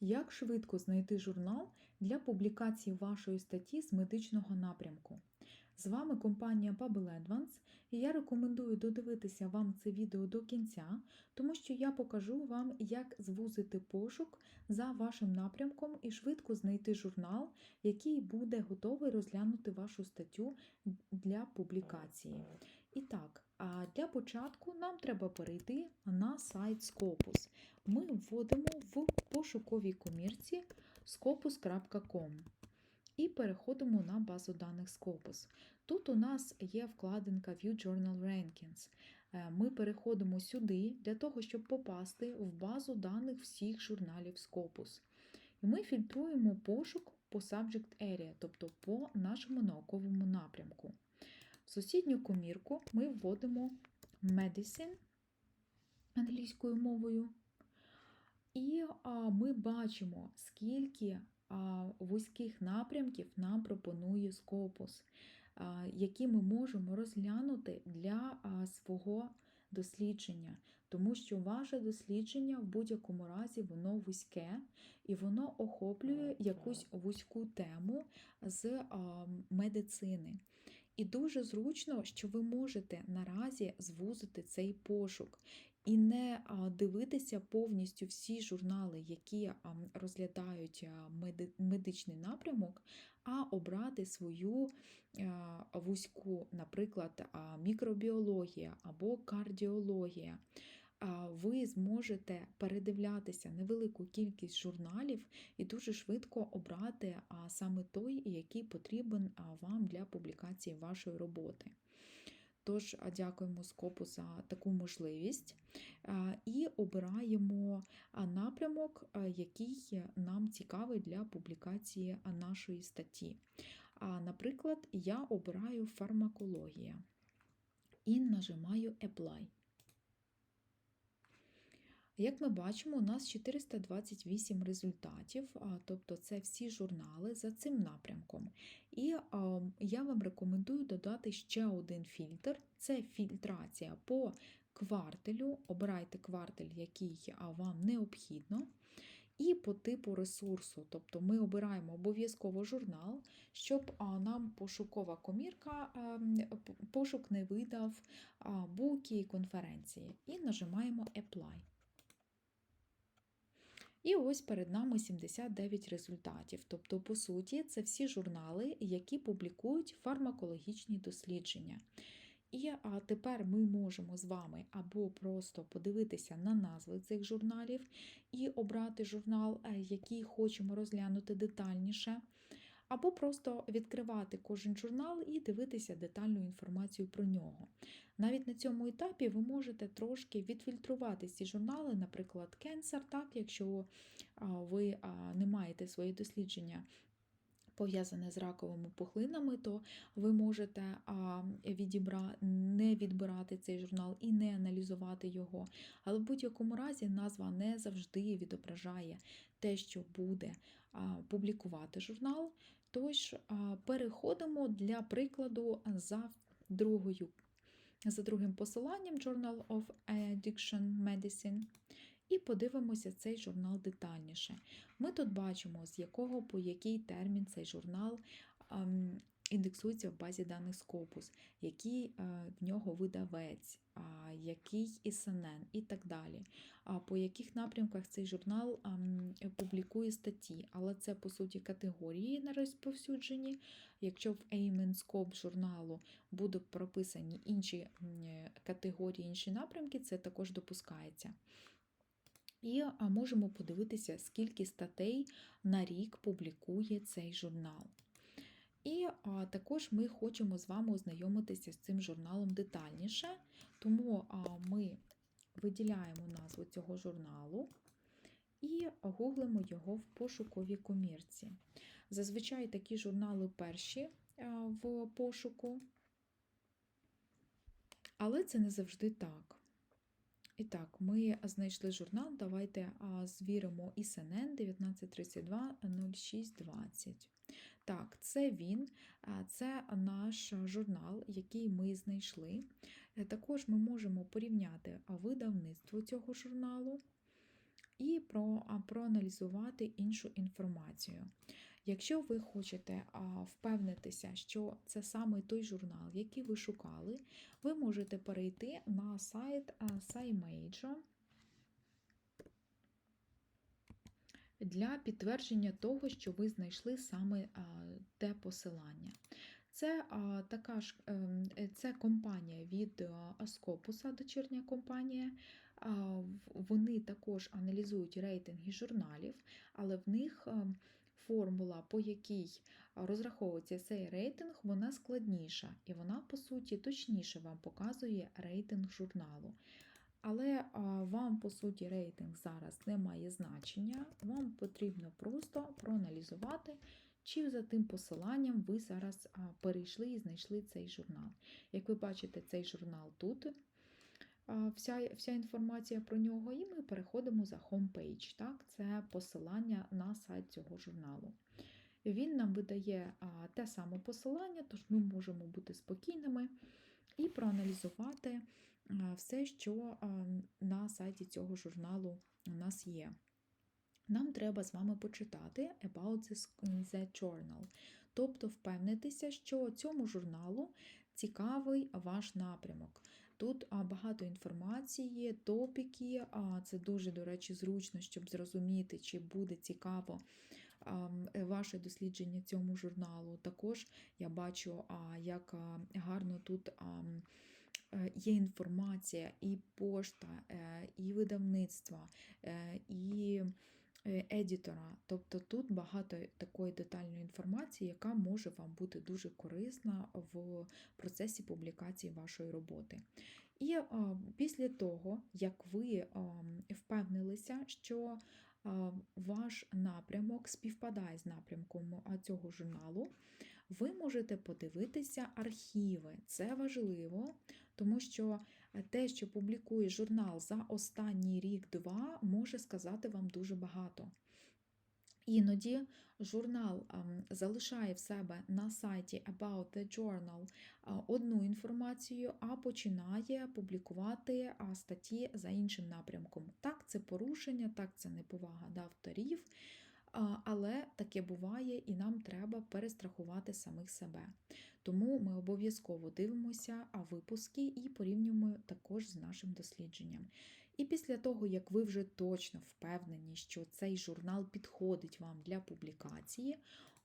Як швидко знайти журнал для публікації вашої статті з медичного напрямку? З вами компанія Bubble Advance, і я рекомендую додивитися вам це відео до кінця, тому що я покажу вам, як звузити пошук за вашим напрямком і швидко знайти журнал, який буде готовий розглянути вашу статтю для публікації. І так, для початку нам треба перейти на сайт Scopus. Ми вводимо в пошуковій комірці scopus.com і переходимо на базу даних Scopus. Тут у нас є вкладинка View Journal Rankings. Е, Ми переходимо сюди для того, щоб попасти в базу даних всіх журналів Scopus. І ми фільтруємо пошук по Subject Area, тобто по нашому науковому напрямку. Сусідню комірку ми вводимо Medicine англійською мовою. І а, ми бачимо, скільки а, вузьких напрямків нам пропонує а, які ми можемо розглянути для а, свого дослідження, тому що ваше дослідження в будь-якому разі воно вузьке і воно охоплює якусь вузьку тему з а, медицини. І дуже зручно, що ви можете наразі звузити цей пошук і не дивитися повністю всі журнали, які розглядають медичний напрямок, а обрати свою вузьку, наприклад, мікробіологія або кардіологія. Ви зможете передивлятися невелику кількість журналів і дуже швидко обрати саме той, який потрібен вам для публікації вашої роботи. Тож дякуємо Скопу за таку можливість і обираємо напрямок, який нам цікавий для публікації нашої статті. Наприклад, я обираю фармакологія і нажимаю Apply. Як ми бачимо, у нас 428 результатів, тобто це всі журнали за цим напрямком. І я вам рекомендую додати ще один фільтр це фільтрація по квартелю. Обирайте квартель, який вам необхідно. І по типу ресурсу, тобто ми обираємо обов'язково журнал, щоб нам пошукова комірка пошук не видав буки і конференції. І нажимаємо Apply. І ось перед нами 79 результатів. Тобто, по суті, це всі журнали, які публікують фармакологічні дослідження. І а тепер ми можемо з вами або просто подивитися на назви цих журналів і обрати журнал, е, який хочемо розглянути детальніше, або просто відкривати кожен журнал і дивитися детальну інформацію про нього. Навіть на цьому етапі ви можете трошки відфільтрувати ці журнали, наприклад, Cancer, так, якщо ви не маєте свої дослідження пов'язане з раковими пухлинами, то ви можете відібра... не відбирати цей журнал і не аналізувати його. Але в будь-якому разі назва не завжди відображає те, що буде публікувати журнал. Тож переходимо для прикладу за другою. За другим посиланням Journal of Addiction Medicine. І подивимося цей журнал детальніше. Ми тут бачимо, з якого по який термін цей журнал ем, індексується в базі даних Scopus, який е, в нього видавець, який ІСНН і так далі. А по яких напрямках цей журнал публікує статті, але це по суті категорії на розповсюдженні. Якщо в Aim Scope журналу будуть прописані інші категорії, інші напрямки, це також допускається. І можемо подивитися, скільки статей на рік публікує цей журнал. І а, також ми хочемо з вами ознайомитися з цим журналом детальніше, тому а, ми виділяємо назву цього журналу і гуглимо його в пошуковій комірці. Зазвичай такі журнали перші а, в пошуку, але це не завжди так. І так, ми знайшли журнал. Давайте а, звіримо ІСНН 1932 0620. Так, це він, це наш журнал, який ми знайшли. Е, Також ми можемо порівняти видавництво цього журналу і про, проаналізувати іншу інформацію. Якщо ви хочете впевнитися, що це саме той журнал, який ви шукали, ви можете перейти на сайт SciMajor для підтвердження того, що ви знайшли саме те посилання. Це така ж ем, е, це компанія від Аскопуса, дочірня компанія. Вони також аналізують рейтинги журналів, але в них ем, формула, по якій розраховується цей рейтинг, вона складніша і вона, по суті, точніше вам показує рейтинг журналу. Але а, вам, по суті, рейтинг зараз не має значення. Вам потрібно просто проаналізувати, чи за тим посиланням ви зараз перейшли і знайшли цей журнал. Як ви бачите, цей журнал тут. Вся, вся інформація про нього, і ми переходимо за homepage. Так? Це посилання на сайт цього журналу. Він нам видає те саме посилання, тож ми можемо бути спокійними і проаналізувати все, що на сайті цього журналу у нас є. Нам треба з вами почитати about the journal, тобто впевнитися, що цьому журналу цікавий ваш напрямок. Тут багато інформації, топіки, це дуже, до речі, зручно, щоб зрозуміти, чи буде цікаво е, ваше дослідження цьому журналу. Також я бачу, як гарно тут е, є інформація, і пошта, е, і видавництва, е, і е, едітора. Тобто тут багато такої детальної інформації, яка може вам бути дуже корисна в процесі публікації вашої роботи. І після того, як ви впевнилися, що ваш напрямок співпадає з напрямком цього журналу, ви можете подивитися архіви. Це важливо, тому що те, що публікує журнал за останній рік-два, може сказати вам дуже багато. Іноді журнал ем, залишає в себе на сайті About the Journal одну інформацію, а починає публікувати статті за іншим напрямком. Так, це порушення, так, це неповага до авторів, але таке буває і нам треба перестрахувати самих себе. Тому ми обов'язково дивимося випуски і порівнюємо також з нашим дослідженням. І після того, як ви вже точно впевнені, що цей журнал підходить вам для публікації,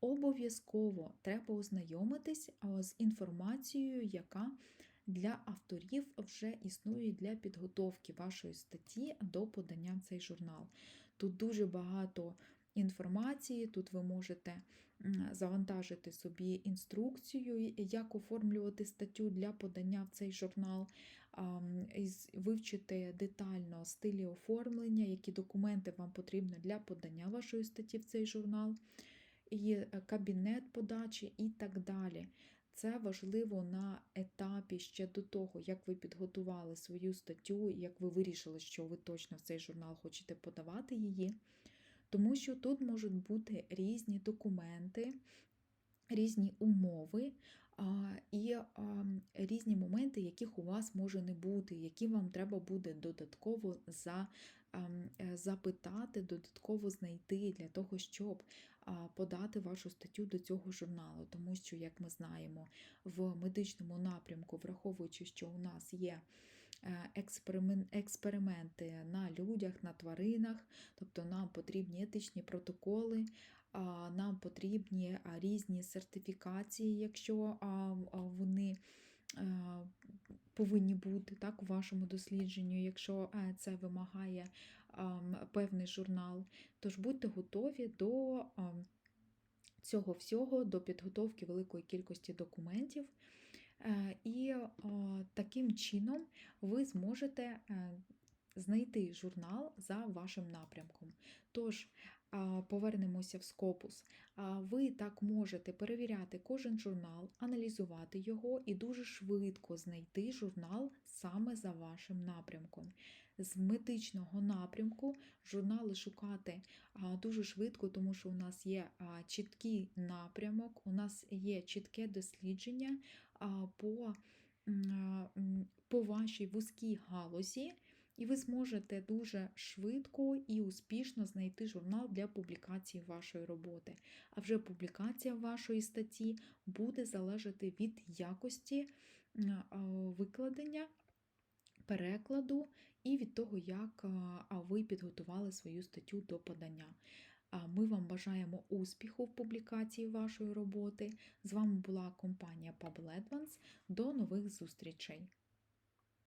обов'язково треба ознайомитись з інформацією, яка для авторів вже існує для підготовки вашої статті до подання в цей журнал. Тут дуже багато інформації, тут ви можете завантажити собі інструкцію, як оформлювати статтю для подання в цей журнал, вивчити детально стилі оформлення, які документи вам потрібно для подання вашої статті в цей журнал, і е, кабінет подачі і так далі. Це важливо на етапі ще до того, як ви підготували свою статтю, як ви вирішили, що ви точно в цей журнал хочете подавати її. Тому що тут можуть бути різні документи, різні умови і різні моменти, яких у вас може не бути, які вам треба буде додатково за, е, запитати, додатково знайти для того, щоб подати вашу статтю до цього журналу. Тому що, як ми знаємо, в медичному напрямку, враховуючи, що у нас є експерименти на людях, на тваринах, тобто нам потрібні етичні протоколи, нам потрібні різні сертифікації, якщо вони повинні бути так, у вашому дослідженню, якщо е, це вимагає певний журнал. Тож будьте готові до цього всього, до підготовки великої кількості документів. Е, І таким чином ви зможете е, знайти журнал за вашим напрямком. Тож, повернемося в. А, Ви так можете перевіряти кожен журнал, аналізувати його і дуже швидко знайти журнал саме за вашим напрямком. З медичного напрямку журнали шукати дуже швидко, тому що у нас є чіткий напрямок, у нас є чітке дослідження по, по вашій вузькій галузі. і ви зможете дуже швидко і успішно знайти журнал для публікації вашої роботи. А вже публікація вашої статті буде залежати від якості викладення, перекладу і від того, як ви підготували свою статтю до подання. А Ми вам бажаємо успіху в публікації вашої роботи. З вами була компанія Pubble Advance. До нових зустрічей!